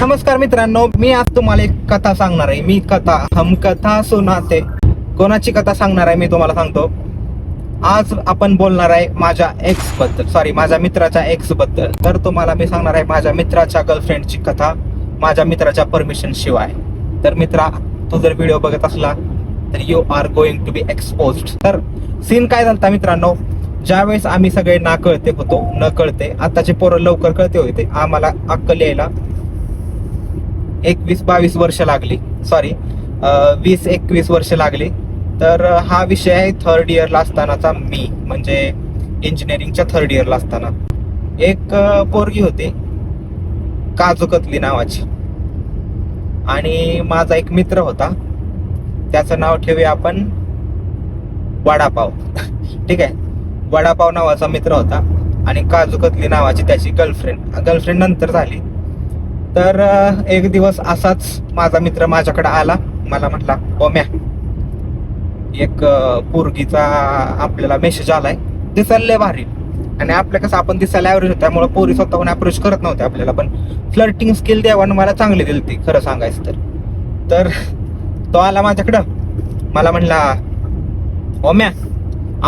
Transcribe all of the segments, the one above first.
नमस्कार मित्रांनो मी आज तुम्हाला एक कथा सांगणार आहे. मी कथा हम कथा सुनाते. कोणाची कथा सांगणार आहे मी तुम्हाला सांगतो. आज आपण बोलणार आहे माझ्या एक्सबद्दल सॉरी माझ्या मित्राच्या एक्सबद्दल तर तुम्हाला मी सांगणार आहे माझ्या मित्राच्या गर्लफ्रेंडची कथा. माझ्या मित्राच्या परमिशन शिवाय. तर मित्रा तू जर व्हिडिओ बघत असला तर you are going to be expose तर सीन काय झालता मित्रांनो? ज्यावेळेस आम्ही सगळे ना कळते होतो न कळते आताचे पोरं लवकर कळते होते. आम्हाला अक्कल यायला एकवीस बावीस वर्ष लागली. सॉरी वीस एकवीस वर्ष लागली. तर हा विषय आहे थर्ड इयरला असतानाचा मी म्हणजे इंजिनिअरिंगच्या थर्ड इयरला असताना. एक पोरगी होती काजूकतली नावाची. आणि माझा एक मित्र होता. त्याचं नाव ठेवूया आपण वडापाव. ठीक आहे? वडापाव नावाचा मित्र होता. आणि काजूकतली नावाची त्याची गर्लफ्रेंड गर्लफ्रेंड नंतर झाली. तर एक दिवस असाच माझा मित्र माझ्याकडे आला. मला म्हटला ओम्या एक पोरगीचा आपल्याला मेसेज आलाय. दिसायला लय भारी. आणि आपल्या कसं आपण दिसायला ॲव्हरेज होतो. त्यामुळे पोरी स्वतःहून अप्रोच करत नव्हते आपल्याला. पण फ्लर्टिंग स्किल देवानं मला चांगली दिली ती खरं सांगायचं तर. तर तो आला माझ्याकडं. मला म्हणला ओम्या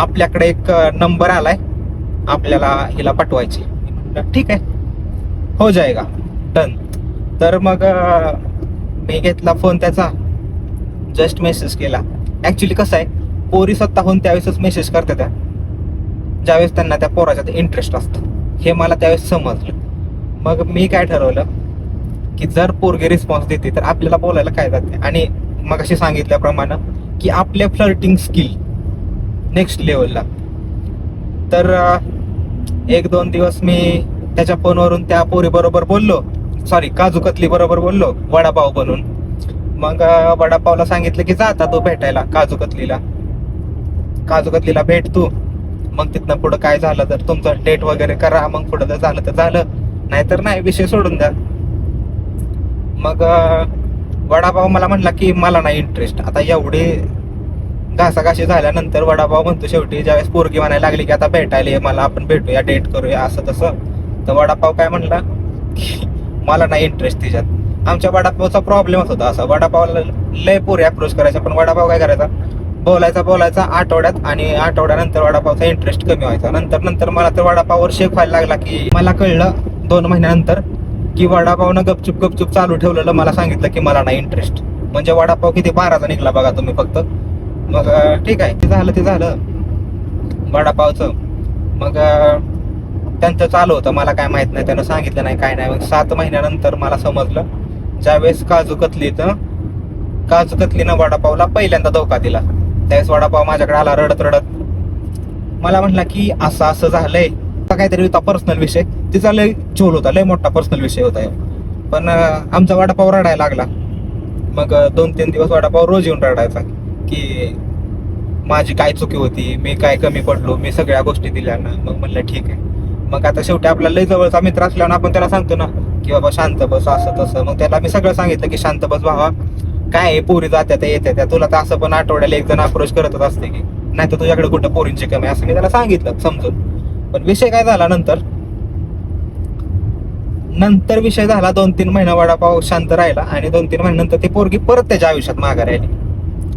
आपल्याकडे एक नंबर आलाय. आपल्याला हिला पाठवायची ठीक आहे. हो जाएगा डन. तर मग मी घेतला फोन त्याचा. जस्ट मेसेज केला. ऍक्च्युली कसं आहे पोरी स्वतःहून त्यावेळेसच मेसेज करते त्या. ज्यावेळेस त्यांना त्या पोराच्यात इंटरेस्ट असतो. हे मला त्यावेळेस समजलं. मग मी काय ठरवलं की जर पोरगी रिस्पॉन्स देते तर आपल्याला बोलायला काय जाते? आणि मग अशी सांगितल्याप्रमाणे की आपले फ्लर्टिंग स्किल नेक्स्ट लेवलला तर एक दोन दिवस मी त्याच्या फोनवरून त्या पोरीबरोबर बोललो. सॉरी काजू कतली बरोबर बोललो वडापाव बनून. मग वडापावला सांगितलं की जाता तो भेटायला काजू कतलीला. काजू कतलीला भेट तू. मग तिथनं पुढं काय झालं तर तुमचं डेट वगैरे करा मग पुढं जर झालं तर झालं. नाहीतर नाही विषय सोडून द्या. मग वडापाव मला म्हटला की मला नाही इंटरेस्ट आता एवढे घासाघाशी झाल्यानंतर वडापाव म्हणतो शेवटी ज्यावेळेस पोरगी म्हणायला लागली की आता भेटायला ये मला आपण भेटूया डेट करूया असं तसं. तर वडापाव काय म्हणला? मला नाही इंटरेस्ट त्याच्यात. आमच्या वडापावचा प्रॉब्लेमच होता असा. वडापावला लय पोरी अप्रोच करायचा पण वडापाव काय करायचा? बोलायचा बोलायचा आठवड्यात आणि आठवड्यानंतर वडापावचा इंटरेस्ट कमी व्हायचा. नंतर नंतर मला तर वडापाववर शेक व्हायला लागला की मला कळलं दोन महिन्यानंतर की वडापावनं गपचूप गपचूप चालू ठेवलेलं मला सांगितलं की मला नाही इंटरेस्ट म्हणजे वडापाव किती बाराचा निघला बघा तुम्ही फक्त. मग ठीक आहे. ते झालं ते झालं. वडापावचं. मग त्यांचं चालू होतं. मला काय माहीत नाही. त्यानं सांगितलं नाही काय नाही. मग सात महिन्यानंतर मला समजलं ज्यावेळेस काजू कतलीनं काजू कतलीनं वडापावला पहिल्यांदा धोका दिला. त्यावेळेस वडापाव माझ्याकडे आला रडत रडत. मला म्हटला की असं असं झालंय. काहीतरी होता पर्सनल विषय. तिचा लय झोल होता. लय मोठा पर्सनल विषय होता पण आमचा वडापाव रडायला लागला. मग दोन तीन दिवस वडापाव रोज येऊन रडायचा. की माझी काय चुकी होती? मी काय कमी पडलो? मी सगळ्या गोष्टी दिल्या ना. मग म्हणलं ठीक आहे. मग आता शेवटी आपला लय जवळचा मित्र असल्यानं आपण त्याला सांगतो ना की बाबा शांत बस असं तसं. मग त्याला मी सगळं सांगितलं की शांत बस भावा. काय आहे, पोरी जात्या त्या येत्या त्या. तुला तर असं पण आठवड्याला एक जण अप्रोच करतच असते की नाही तर तुझ्याकडे कुठं पोरींची कमी असं मी त्याला सांगितलं समजून. पण विषय काय झाला नंतर? नंतर विषय झाला दोन तीन महिना वडापाव शांत राहिला आणि दोन तीन महिन्यानंतर ती पोरगी परत त्याच्या आयुष्यात माघार राहिली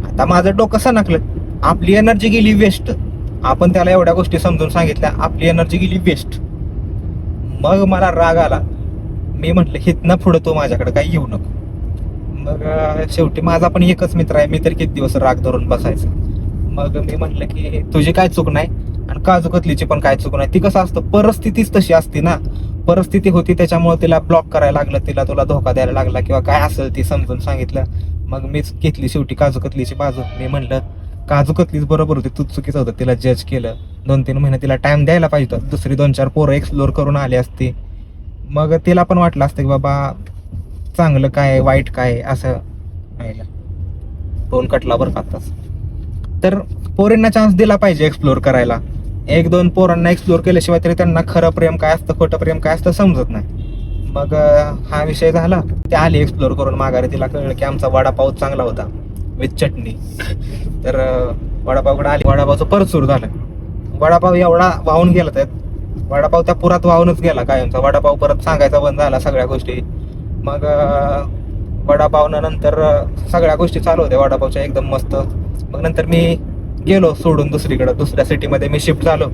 आता माझं डोकं सणकलं. आपली एनर्जी गेली वेस्ट आपण त्याला एवढ्या गोष्टी समजून सांगितल्या आपली एनर्जी गेली वेस्ट मग मला राग आला. मी म्हटलं हितनं पुढं तू माझ्याकडे काही येऊ नको. मग शेवटी माझा पण एकच मित्र आहे. मी तर किती दिवस राग धरून बसायचं. मग मी म्हटलं की तुझी काय चूक नाही आणि काजू कतलीची पण काय चूक नाही. ती कसं असतं? परिस्थितीच तशी असते ना. परिस्थिती होती त्याच्यामुळे तिला ब्लॉक करायला लागलं. तिला तुला धोका द्यायला लागला किंवा काय असेल ती समजून सांगितलं. मग मीच घेतली शेवटी काजू कतलीची बाजू. मी म्हणलं काजू कतलीच बरोबर होती तूच चुकीचं होतं. तिला जज केलं. दोन तीन महिने तिला टाइम द्यायला पाहिजे होता. दुसरी दोन चार पोरं एक्सप्लोर करून आली असती. मग तिला पण वाटलं असतं की बाबा चांगलं काय वाईट काय असं दोन कटला बरं आताच तर पोरींना चान्स दिला पाहिजे एक्सप्लोर करायला. एक दोन पोरांना एक्सप्लोर केल्याशिवाय तरी त्यांना खरं प्रेम काय असतं खोटं प्रेम काय असतं समजत नाही. मग हा विषय झाला. ते आली एक्सप्लोर करून माघारी. तिला कळलं की आमचा वडापाव चांगला होता. विथ चटणी. तर वडापावकडे आली. वडापावचं परत सुरू झालं. वडापाव एवढा वाहून गेला त्यात. वडापाव त्या पुरात वाहूनच गेला कायमचा. वडापाव परत सांगायचा बंद झाला सगळ्या गोष्टी. मग वडापावनं नंतर सगळ्या गोष्टी चालू होत्या वडापावच्या. एकदम मस्त. मग नंतर मी गेलो सोडून दुसरीकडे. दुसऱ्या सिटीमध्ये मी शिफ्ट झालो.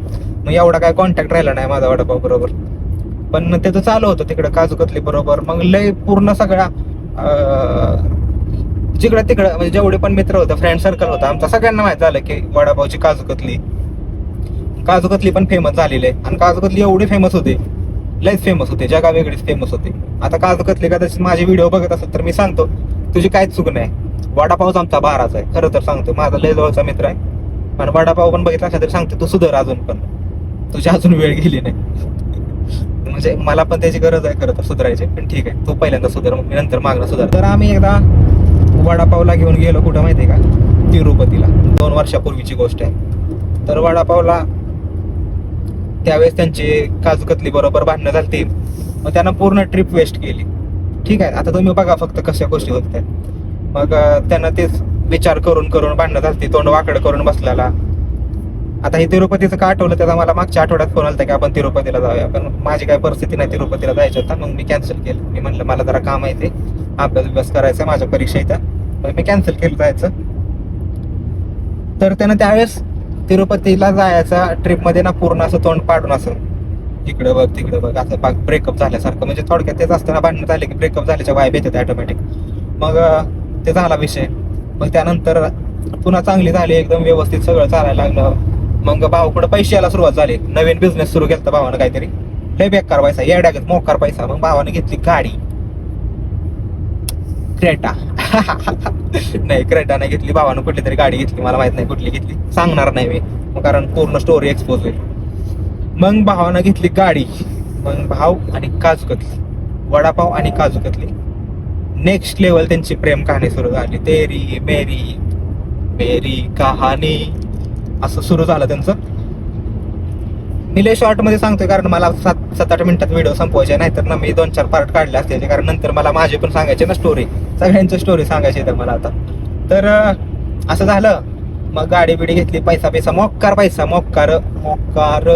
मग एवढा काय कॉन्टॅक्ट राहिला नाही माझा वडापाव बरोबर. पण त्याचं चालू होतं. तिकडं काजूकतली बरोबर. मग लय पूर्ण सगळ्या जिकडं तिकडं म्हणजे जेवढे पण मित्र होते फ्रेंड सर्कल होता आमचा सगळ्यांना माहीत झालं की वडापावची काजू कतली. काजू कतली पण फेमस झालेली आहे. आणि काजू कतली एवढी फेमस होते लयच फेमस होते जगा वेगळीच फेमस होते. आता काजू कतली कदाचित माझे व्हिडिओ बघत असेल तर मी सांगतो तुझी काहीच चूक नाही. वडापावच आमचा बाराचा आहे खरं तर सांगतो माझा लय जवळचा मित्र आहे. पण वडापाव पण बघितला असला तरी सांगतो तू सुधर अजून पण. तुझी अजून वेळ गेली नाही. म्हणजे मला पण त्याची गरज आहे खरं तर सुधारायची पण ठीक आहे तू पहिल्यांदा सुधार मग मी नंतर मागणं सुधार तर आम्ही एकदा वडापावला घेऊन गेलो कुठं माहिती आहे का? तिरुपतीला. दोन वर्षापूर्वीची गोष्ट आहे. तर वडापावला त्यावेळेस त्यांची काजूकतली बरोबर भांडणं झालती. मग त्यांना पूर्ण ट्रिप वेस्ट केली. ठीक आहे आता तुम्ही बघा फक्त कशा गोष्टी होत आहेत मग त्यांना तेच विचार करून करून भांडणं झालती तोंड वाकड करून बसलेला. आता हे तिरुपतीचं का आठवलं? त्याचा मला मागच्या आठवड्यात फोन आलता की आपण तिरुपतीला जाऊया. पण माझी काय परिस्थिती नाही तिरुपतीला जायचं होता. मग मी कॅन्सल केलं. मी म्हणलं मला जरा काम आहे ते. अभ्यास अभ्यास करायचा माझ्या परीक्षा इथं. मग मी कॅन्सल केलं जायचं. तर त्यानं त्यावेळेस तिरुपतीला जायचा ट्रिपमध्ये ना पूर्ण असं तोंड पाडून असं इकडं बघ तिकडं बघ असं ब्रेकअप झाल्यासारखं. म्हणजे थोडक्यात तेच असताना भांडणं झाले की ब्रेकअप झाल्याच्या वायब येतात ऑटोमॅटिक मग ते झाला विषय. मग त्यानंतर पुन्हा चांगली झाली एकदम व्यवस्थित सगळं चालायला लागलं. मग भाऊकडं पैसे यायला सुरुवात झाली. नवीन बिझनेस सुरू केला भावानं काहीतरी. लय बेकार पैसा येड्यागत मोकार पैसा. मग भावाने घेतली गाडी. क्रेटा. नाही क्रेटा नाही घेतली. भावानं कुठली तरी गाडी घेतली. मला माहीत नाही कुठली घेतली. सांगणार नाही मी. कारण पूर्ण स्टोरी एक्सपोज होईल. मग भावानं घेतली गाडी. मग भाव आणि काजू कतली वडापाव आणि काजू कतली नेक्स्ट लेवल त्यांची प्रेम कहाणी सुरू झाली. तेरी मेरी मेरी कहाणी. असं सुरू झालं त्यांचं. मी लय शॉर्टमध्ये सांगतोय कारण मला सात सात आठ मिनिटात व्हिडिओ संपवायचे नाहीतर ना मी दोन चार पार्ट काढले असते कारण नंतर मला माझे पण सांगायचे ना स्टोरी सगळ्यांची स्टोरी सांगायची तर मला आता. तर असं झालं. मग गाडी बिडी घेतली पैसा पैसा मोक्कार पैसा मोक्कार मोक्कार.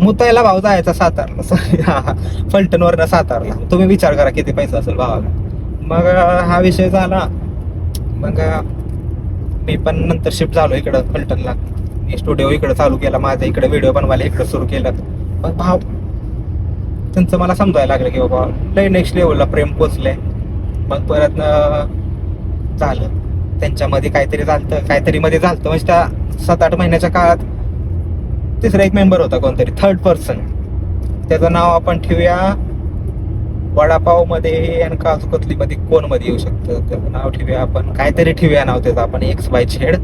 मुतायला भाव जायचा सातारला. सॉरी फलटणवरनं सातारला. तुम्ही विचार करा किती पैसा असेल भावाला. मग हा विषय झाला. मग मी पण नंतर शिफ्ट झालो इकडं फलटणला. मी स्टुडिओ इकडं चालू केला माझा इकडे व्हिडिओ बनवायला इकडं सुरू केलं. भाऊ भाव त्यांचं मला समजायला लागलं की बाबा लय नेक्स्ट लेवलला प्रेम पोचलंय. मग परत झालं. त्यांच्यामध्ये काहीतरी झालतं काहीतरी मध्ये झालं म्हणजे त्या सात आठ महिन्याच्या काळात तिसरा एक मेंबर होता कोणतरी थर्ड पर्सन त्याचं नाव आपण ठेवूया. वडापावमध्ये आणि काजूकतलीमध्ये कोणमध्ये मध्ये कोणमध्ये येऊ शकतं? त्याचं नाव ठेवूया आपण. काहीतरी ठेवूया नाव त्याचं आपण एक्स बाय झेड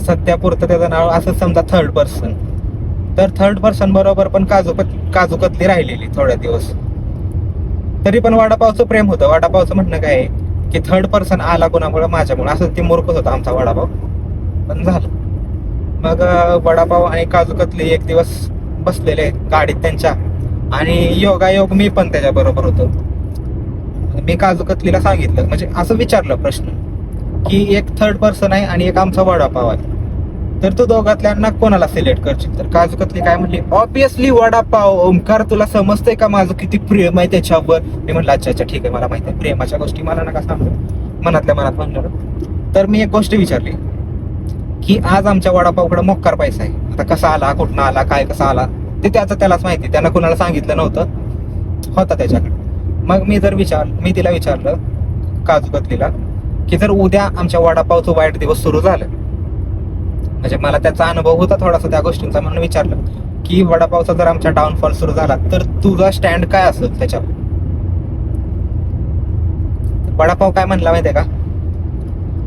सध्या पुरतं त्याचं नाव असं समजा थर्ड पर्सन तर थर्ड पर्सन बरोबर पण काजू काजूकतली राहिलेली थोड्या दिवस. तरी पण वडापावचं प्रेम होतं. वडापावचं म्हणणं काय आहे? की थर्ड पर्सन आला कोणामुळे? माझ्यामुळे. असं ते मूर्खच होता आमचा वडापाव. पण झालं. मग वडापाव आणि काजू कतली एक दिवस बसलेले गाडीत त्यांच्या. आणि योगायोग मी पण त्याच्या बरोबर होतो. मी काजू कतलीला सांगितलं. म्हणजे असं विचारलं प्रश्न. की एक थर्ड पर्सन आहे आणि एक आमचा वडापाव आहे. तर तू दोघातल्यांना कोणाला सिलेक्ट करशील? तर काजू कतली काय म्हणली ऑब्विसली वडापाव ओमकार तुला समजतंय का माझं किती प्रेम आहे त्याच्यावर? मी म्हटलं अच्छा अच्छा ठीक आहे मला माहिती आहे. प्रेमाच्या गोष्टी मला नका सांगू. मनातल्या मनात म्हणलं. तर मी एक गोष्ट विचारली की आज आमच्या वडापावकडे मोक्कार पैसा आहे. आता कसा आला कुठनं आला काय कसा आला? ते त्याचं त्यालाच माहिती त्यानं कुणाला सांगितलं नव्हतं. होता त्याच्याकडे. मग मी जर विचार मी तिला विचारलं काजू कतलीला की जर उद्या आमच्या वडापावचं वाईट दिवस सुरू झालं म्हणजे मला त्याचा अनुभव होता थोडासा त्या गोष्टींचा म्हणून विचारलं. की वडापावचा जर आमच्या डाऊनफॉल सुरू झाला तर तुझा स्टँड काय असेल त्याच्यावर? वडापाव काय म्हणला माहितीये का?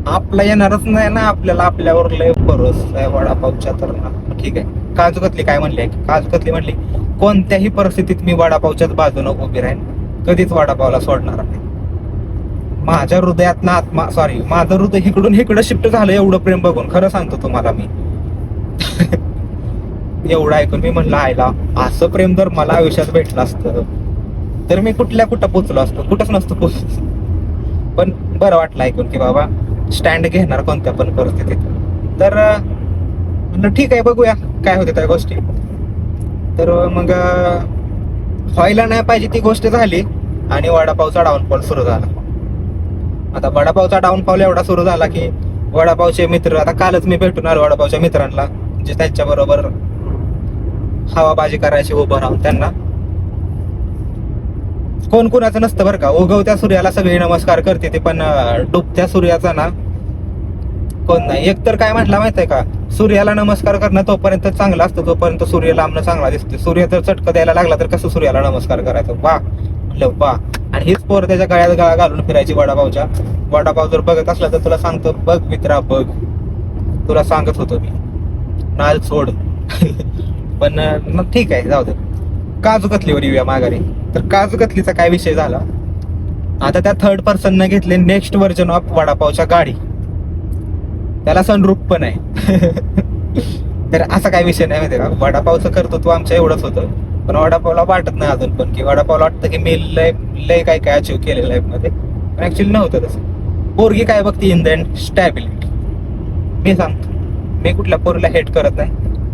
आपला येणारच नाही ना आपल्याला आपल्यावर लय भरोस आहे वडापावच्या तर ठीक आहे. काजू कतली काय म्हणली काजू कतली म्हणली कोणत्याही परिस्थितीत मी वडापावच्याच बाजूने उभी राहीन. कधीच वडापावला सोडणार नाही. माझ्या हृदयात ना आत्मा सॉरी माझं हृदय इकडून इकडं शिफ्ट झालं एवढं प्रेम बघून. खरं सांगतो तुम्हाला मी. एवढं ऐकून मी म्हणलं आयला असं प्रेम जर मला आयुष्यात भेटलं असतं तर मी कुठल्या कुठं पोचलो असतो? कुठंच नसतो पोचलो पण बरं वाटलं ऐकून की बाबा स्टँड घेणार कोणत्या पण परिस्थितीत. तर म्हणलं ठीक आहे बघूया काय होते त्या गोष्टी. तर मग व्हायला नाही पाहिजे ती गोष्ट झाली आणि वडापावचा डाऊनफॉल सुरू झाला. आता वडापावचा डाऊनफॉल एवढा सुरू झाला की वडापावचे मित्र आता कालच मी भेटून आलो वडापावच्या मित्रांना जे त्यांच्या बरोबर हवाबाजी करायची उभं राहून त्यांना. कोण कुणाचं नसतं बरं का उगवत्या सूर्याला सगळी नमस्कार करते ते पण डुबत्या सूर्याचा ना कोण नाही. एक तर काय म्हटलं माहितीये का सूर्याला नमस्कार करणं तोपर्यंत चांगला असतो तोपर्यंत सूर्य लांबणं चांगला दिसतो सूर्य जर चटकं द्यायला लागला तर कसं सूर्याला नमस्कार करायचं? वा म्हटलं वा. आणि हीच पोर त्याच्या गळ्यात गळा घालून फिरायची वडापावच्या. वडापाव जर बघत असला तर तुला सांगतो बघ मित्रा बघ. तुला सांगत होतो मी. नाल सोड. पण मग ठीक आहे जाऊ दे. काजू कतलीवर येऊया माघारी. तर काजू कतलीचा काय विषय झाला? आता त्या थर्ड पर्सननं घेतले नेक्स्ट व्हर्जन ऑफ वडापावच्या गाडी. त्याला सनरूप पण आहे. तर असा काय विषय नाही माहिती का? वडापावचं करतो तू आमचं एवढंच होतं. पण वडापावला वाटत नाही अजून पण की वडापावला वाटतं की मी लय लय काय काय अचीव केलेलं लाईफमध्ये पण ऍक्च्युली नव्हतं तसं. पोरगी काय बघते इन द एंड स्टॅबिलिटी मी सांगतो. मी कुठल्या पोरीला हेट करत नाही.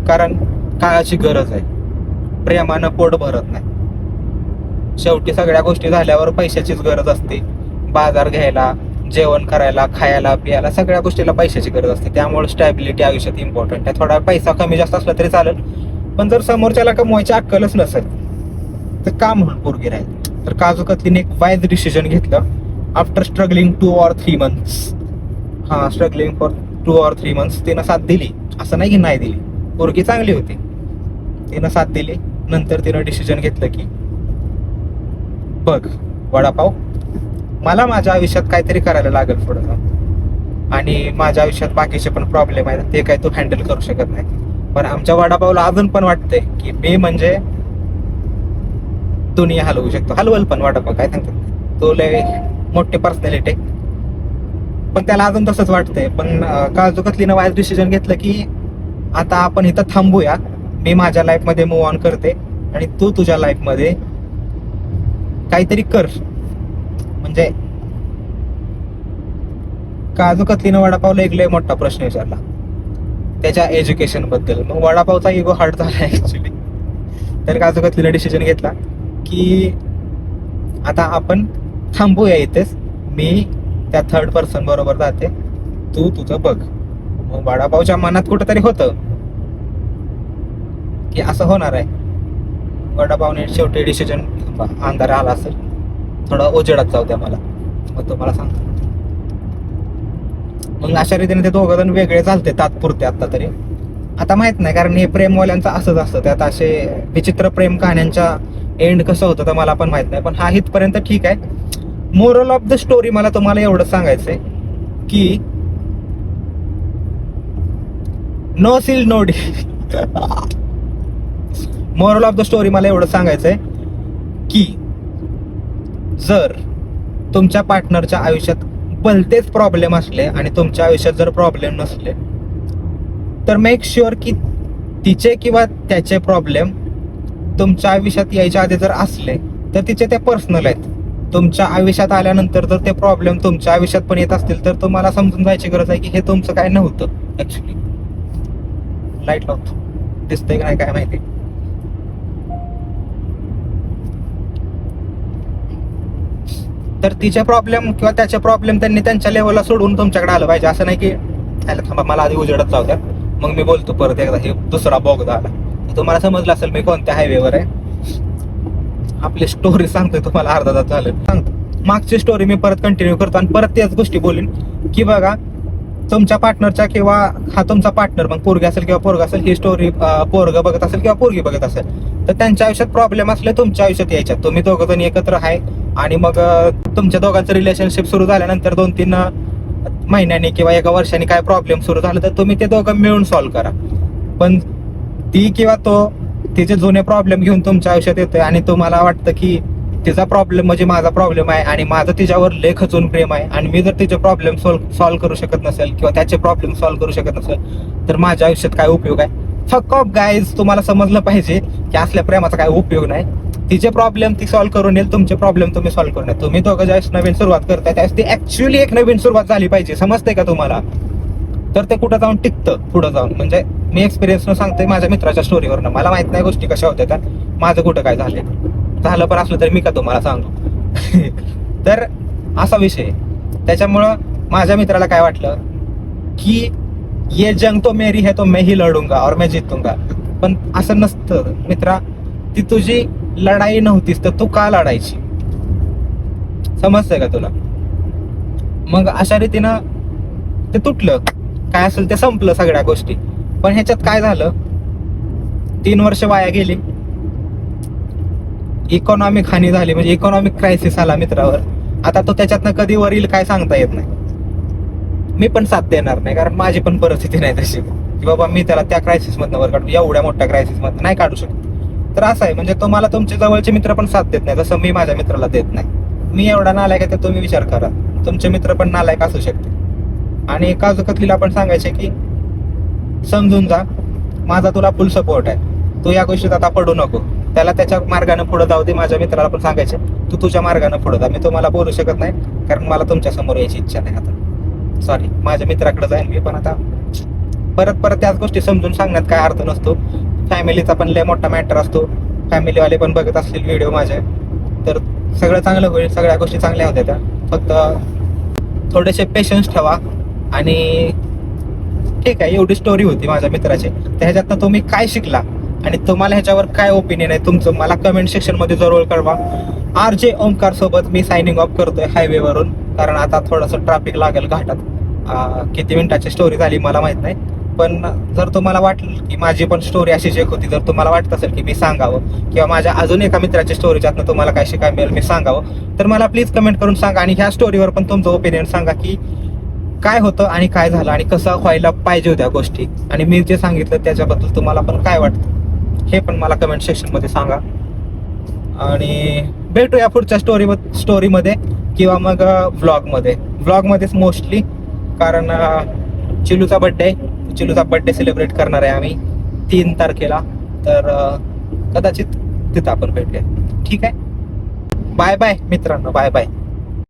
कारण काळाची गरज आहे. प्रेमानं पोट भरत नाही. शेवटी सगळ्या गोष्टी झाल्यावर पैशाचीच गरज असते. बाजार घ्यायला जेवण करायला खायला पियाला सगळ्या गोष्टीला पैशाची गरज असते. त्यामुळे स्टॅबिलिटी आयुष्यात इम्पॉर्टंट आहे. थोडा पैसा कमी जास्त असला तरी चालेल. पण जर समोरच्याला कमवायची अक्कलच नसेल तर का म्हणून पोरगी राहील? तर काजू कतलीने एक वाईज डिसिजन घेतलं. After struggling two or three months हा struggling for two or three months तिनं साथ दिली. असं नाही की नाही दिली. पोरगी चांगली होती. तिनं साथ दिली. नंतर तिनं डिसिजन घेतलं की बघ वडापाव मला माझ्या आयुष्यात काहीतरी करायला लागेल थोडं आणि माझ्या आयुष्यात बाकीचे पण प्रॉब्लेम आहेत ते काही तू हँडल करू शकत नाही. पण आमच्या वडापावला अजून पण वाटते की मी म्हणजे दुनिया हलवू शकतो. हलवल पण वडापाव काय सांगतात? तो लय मोठी पर्सनॅलिटी पण त्याला अजून तसंच वाटतंय. पण अं, कतलीनं वाईज डिसिजन घेतलं की आता आपण इथं थांबूया. मी माझ्या लाईफमध्ये मूव ऑन करते आणि तू तुझ्या लाईफमध्ये काहीतरी कर. म्हणजे काजू कतलीनं वडापावला एक लय मोठा प्रश्न विचारला. त्याच्या एज्युकेशनबद्दल. मग वडापावचा इगो हार्ड झाला ऍक्च्युली तर काजू कतलीनं डिसिजन घेतला की आता आपण थांबूया इथेच. मी त्या थर्ड पर्सन बरोबर जाते. तू तुझं बघ. मग वडापावच्या मनात कुठंतरी होतं की असं होणार आहे. वडापावने शेवटी डिसिजन अंधार आला असेल. थोडं ओजेडात जाऊ द्या मला. मग तुम्हाला सांगतो. मग अशा रीतीने ते दोघं जण वेगळे चालते तात्पुरते आता तरी. आता माहीत नाही कारण हे प्रेमवाल्यांचं असंच असतं. त्यात असे विचित्र प्रेम कहाण्यांच्या एंड कसं होतं तर मला पण माहीत नाही पण हा इथपर्यंत ठीक आहे. मोरल ऑफ द स्टोरी मला तुम्हाला एवढं सांगायचंय की no seal no the moral of the story मला एवढं सांगायचंय की जर तुमच्या पार्टनरच्या आयुष्यात भलतेच प्रॉब्लेम असले आणि तुमच्या आयुष्यात जर प्रॉब्लेम नसले तर मेक शुअर की तिचे किंवा त्याचे प्रॉब्लेम तुमच्या आयुष्यात यायच्या आधी जर असले तर तिचे ते पर्सनल आहेत. तुमच्या आयुष्यात आल्यानंतर जर ते प्रॉब्लेम तुमच्या आयुष्यात पण येत असतील तर तुम्हाला समजून जायची गरज आहे की हे तुमचं काय नव्हतं ऍक्च्युली लाइट लावतो दिसतंय का नाही काय माहिती. तर तिचे प्रॉब्लेम किंवा त्याचे प्रॉब्लेम त्यांनी त्यांच्या लेवलला सोडून तुमच्याकडे आलं पाहिजे. असं नाही की "आयला थांबा मला आधी उजेडत जाऊ द्या. मग मी बोलतो परत एकदा. हे दुसरा बोगदा आला तुम्हाला समजलं असेल मी कोणत्या हायवेवर आहे. आपली स्टोरी सांगतोय तुम्हाला अर्धा तास झालं. सांगतो. मागची स्टोरी मी परत कंटिन्यू करतो आणि परत त्याच गोष्टी बोलीन. की बघा तुमच्या पार्टनरच्या किंवा हा तुमचा पार्टनर मग पोरगी असेल किंवा पोरगा असेल ही स्टोरी पोरग बघत असेल किंवा पोरगी बघत असेल. तर त्यांच्या आयुष्यात प्रॉब्लेम असले तुमच्या आयुष्यात यायच्यात. तुम्ही दोघं जण एकत्र आहे. आणि मग तुमच्या दोघांचं रिलेशनशिप सुरू झाल्यानंतर दोन तीन अं, महिन्यांनी किंवा एका वर्षाने काय प्रॉब्लेम सुरू झाला तर तुम्ही ते दोघं मिळून सॉल्व्ह करा. पण ती किंवा तो तिचे जुने प्रॉब्लेम घेऊन तुमच्या आयुष्यात येतोय आणि तुम्हाला वाटतं की तिचा प्रॉब्लेम म्हणजे माझा प्रॉब्लेम आहे आणि माझं तिच्यावर लय खचून प्रेम आहे आणि मी जर तिचे प्रॉब्लेम सॉल्व्ह करू शकत नसेल किंवा त्याचे प्रॉब्लेम सॉल्व्ह करू शकत नसेल तर माझ्या आयुष्यात काय उपयोग आहे? फक ऑफ गाईज तुम्हाला समजलं पाहिजे की असल्या प्रेमाचा काय उपयोग नाही. तिचे प्रॉब्लेम ती सॉल्व्ह करून येईल तुमचे प्रॉब्लेम तुम्ही सॉल्व्ह करून येईल तुम्ही दोघं ज्यावेळेस नवीन सुरुवात करताय त्यावेळेस ती ऍक्च्युली एक नवीन सुरुवात झाली पाहिजे. समजते का तुम्हाला? तर ते कुठं जाऊन टिकतं? पुढं जाऊन. म्हणजे मी एक्सपिरियन्स न सांगते माझ्या मित्राच्या स्टोरीवरनं मला माहीत नाही गोष्टी कशा होत्या त्या माझं कुठं काय झालं झालं पण असलं तरी मी का तुम्हाला सांगू? तर असा विषय त्याच्यामुळं माझ्या मित्राला काय वाटलं की ये जंग तो मेरी है तो मैं ही लढूंगा और मैं जीतूंगा। पण असं नसतं मित्रा. ती तुझी लढाई नव्हतीच तर तू का लढायची? समजतंय का तुला? मग अशा रीतीनं ते तुटलं. काय असेल ते संपलं सगळ्या गोष्टी. पण ह्याच्यात काय झालं? तीन वर्ष वाया गेली. इकॉनॉमिक हानी झाली म्हणजे इकॉनॉमिक क्रायसिस आला मित्रावर. आता तो त्याच्यातनं कधी वर येईल काय सांगता येत नाही. मी पण साथ देणार नाही कारण माझी पण परिस्थिती नाही तशी. की बाबा मी त्याला त्या क्रायसिसमधनं वर काढू एवढ्या मोठ्या क्रायसिसमधनं नाही काढू शकत. तर असं आहे म्हणजे तुम्हाला तुमचे जवळचे मित्र पण साथ देत नाही जसं मी माझ्या मित्राला देत नाही. मी एवढा नालायक आहे तर तुम्ही विचार करा. तुमचे मित्र पण नालायक असू शकते. आणि काजू कतलीला पण सांगायचे की समजून जा माझा तुला फुल सपोर्ट आहे. तू या गोष्टीत आता पडू नको. त्याला त्याच्या मार्गाने पुढे जाऊ दे माझ्या मित्राला पण सांगायचे तू तुझ्या मार्गाने पुढे जा. मी तुम्हाला बोलू शकत नाही कारण मला तुमच्यासमोर यायची इच्छा नाही आता. सॉरी माझ्या मित्राकडे जाईन मी पण आता परत परत त्याच गोष्टी समजून सांगण्यात काय अर्थ नसतो. फॅमिलीचा पण लय मोठा मॅटर असतो. फॅमिलीवाले पण बघत असतील व्हिडिओ माझे. तर सगळं चांगलं होईल सगळ्या गोष्टी चांगल्या होत्या त्या. फक्त थोडेसे पेशन्स ठेवा आणि ठीक आहे एवढी स्टोरी होती माझ्या मित्राची. तर ह्याच्यातनं तुम्ही काय शिकला? आणि तुम्हाला ह्याच्यावर काय ओपिनियन आहे? तुमचं मला कमेंट सेक्शनमध्ये जरूर कळवा. आर जे ओमकार सोबत मी सायनिंग ऑफ करतोय हायवेवरून कारण आता थोडंसं ट्रॅफिक लागेल घाटात. किती मिनिटाची स्टोरी झाली मला माहीत नाही. पण जर तुम्हाला वाटलं की माझी पण स्टोरी अशीच एक होती जर तुम्हाला वाटत असेल की मी सांगावं किंवा माझ्या अजून एका मित्राच्या स्टोरीच्यातनं तुम्हाला काय शिकायला मिळेल मी सांगावं तर मला प्लीज कमेंट करून सांगा आणि ह्या स्टोरीवर पण तुमचं ओपिनियन सांगा की काय होतं आणि काय झालं आणि कसं व्हायला पाहिजे होत्या गोष्टी. आणि मी जे सांगितलं त्याच्याबद्दल तुम्हाला पण काय वाटतं हे पण मला कमेंट सेक्शनमध्ये सांगा. आणि भेटूया पुढच्या स्टोरी स्टोरीमध्ये किंवा मग व्लॉगमध्ये व्लॉगमध्येच मोस्टली कारण चिलूचा बड्डे चिलूचा बड्डे सेलिब्रेट करणार आहे आम्ही तीन तारखेला. तर कदाचित तिथं आपण भेटूया. ठीक आहे? बाय बाय मित्रांनो. Bye bye